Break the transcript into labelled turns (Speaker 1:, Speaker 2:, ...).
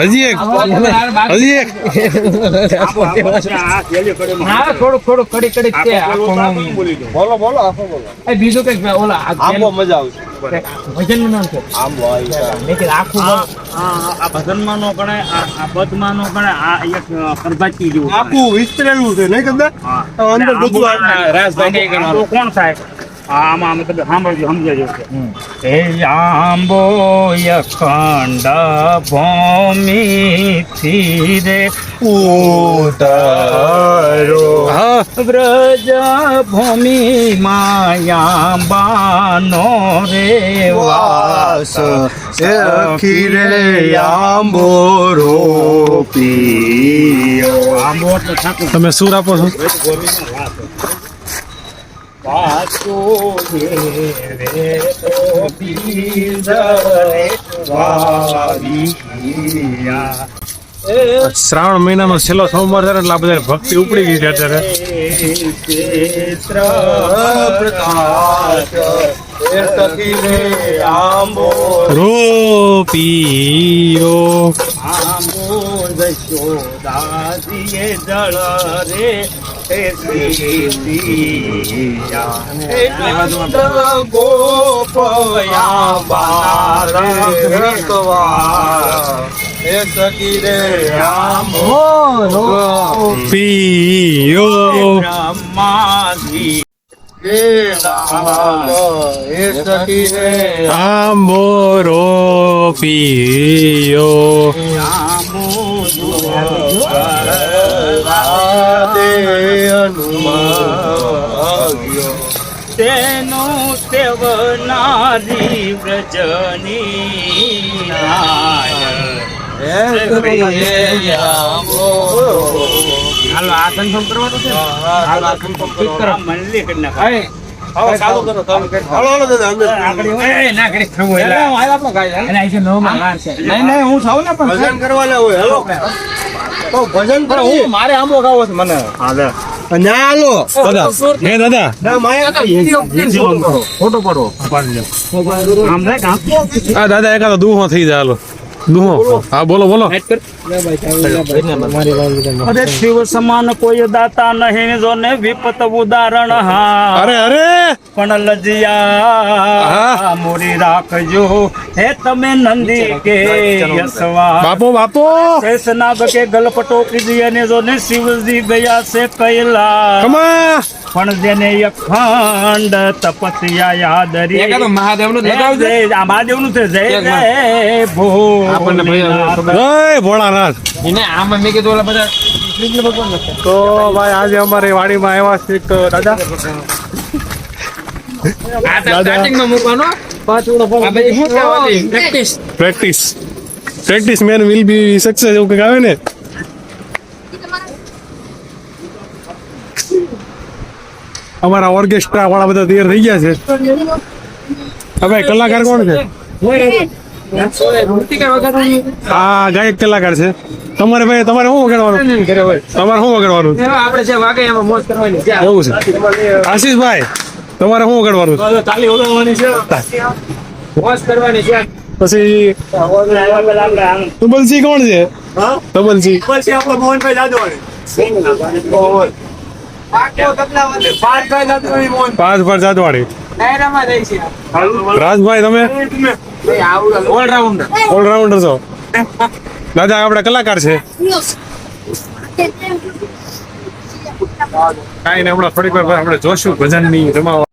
Speaker 1: હજી એક હજી એક
Speaker 2: થોડુંક થોડુંક કડી કડી
Speaker 3: બોલો, બોલી
Speaker 4: બોલો
Speaker 2: બીજું કંઈક ઓલા આ
Speaker 4: મજા આવશે
Speaker 2: ભજનનું નામ છે. મેં આખું
Speaker 3: આ આ- આ ભજનમાં નો ગણાય, આ પદમાં નો ગણાય, આ એક કરભાતી જેવું
Speaker 4: આખું વિસ્તરેલું છે નહીં કદાચ અંદર બધું
Speaker 2: રાજભાઈ
Speaker 3: કોણ થાય? આમાં અમે તમે સાંભળજો સમજાજો
Speaker 2: હે આંબો અખંડ ભૂમિથી રે ઉતરો.
Speaker 1: હા.
Speaker 2: વ્રજ ભૂમિ માયા બાનો રે વાસ.
Speaker 4: સખી રે આંબો રોપીયો
Speaker 3: આંબો
Speaker 1: તમે સુર આપો છો?
Speaker 2: વાસો દેવે તો બીજ વાવિયા.
Speaker 1: શ્રાવણ મહિનાનો છેલ્લો સોમવાર છે એટલે આ બધા ભક્તિ ઉપડી ગઈ છે અત્યારે.
Speaker 4: આંબો
Speaker 1: રોપિયો
Speaker 2: આંબો જશોદાજીએ જળ રે. હે શ્રીયા
Speaker 4: ગોપયા બાર રસવા એ સખી
Speaker 2: તેનું સેવનારી વ્રજની
Speaker 3: હાલો આ કન્ફર્મ કરવાનું છે? ને?
Speaker 4: હાલો આ confirm કરો.
Speaker 3: આ કરી નાખો.
Speaker 4: હાલો, ચાલુ કરો તમે હાલો, હાલો દાદા, અંદર.
Speaker 2: નહીં નહીં હું થાઉં ને પણ
Speaker 4: ભજન કરવાના હોય હાલો. ભજન પણ
Speaker 2: હું મારે આંબો ખાવો છે મને.
Speaker 3: હા, લે.
Speaker 4: ના
Speaker 1: દાદા હે દાદા.
Speaker 4: ના માયા
Speaker 3: ફોટો પડો. આમ થાય કાં?
Speaker 1: આ દાદા એકાદો દુહો થઈ જાય હાલો. દુહો હા બોલો બોલો.
Speaker 3: અરે શિવ સમાન કોઈ દાતા નહીં જો ને વિપત ઉદાહરણ હા.
Speaker 1: અરે અરે.
Speaker 3: પણ લજિયા. મોરી રાખજો. હે તમે નંદી કે યશવા
Speaker 1: બાપો બાપો.
Speaker 3: શેષનાગ કે ગલપટો કીધી અને જો ને શિવજી ગયા છે કૈલા
Speaker 1: કમા.
Speaker 3: પણ જેને અખંડ તપસ્યા યાદ રી મહાદેવનું આ મહાદેવનું છે. જય જય
Speaker 1: ભોળાનાથ.
Speaker 2: એને આમાં મેં કીધું ઓલા બધા
Speaker 1: તો ભાઈ આજે અમારી વાડીમાં આવ્યા છે એક દાદા.
Speaker 2: સ્ટાર્ટિંગમાં મૂકવાનો. પાછું આ બધી શું કહેવાતી? Practice
Speaker 1: practice practice man will be success એવું કંઈક આવે ને? અમારા ઓર્કેસ્ટ્રા વાળા બધા તૈયાર થઈ ગયા છે. હવે કલાકાર કોણ છે? હા ગાયક કલાકાર છે. તમારે ભાઈ તમારે શું વગાડવાનું? તમારે શું વગાડવાનું?
Speaker 2: આપણે જે વાગે એમાં મોજ કરવાની છે
Speaker 1: એવું છે. આશીષભાઈ તમારે શું વગાડવાનું? છે?
Speaker 3: તાલી વગાડવાની છે.
Speaker 2: મોજ કરવાની છે
Speaker 1: પછી
Speaker 3: તુબલસિંહ
Speaker 1: તબલસી કોણ છે? તબલસી
Speaker 3: પછી આપણે મોહનભાઈ જાદવણી
Speaker 1: પાંચ પર
Speaker 2: છે.
Speaker 1: રાજભાઈ તમે?
Speaker 2: ઓલરાઉન્ડર.
Speaker 1: ઓલરાઉન્ડર છો. દાદા આપણે કલાકાર છે. કાંઈ ને હમણાં થોડીક વાર આપણે જોશું ભજનની રમાવા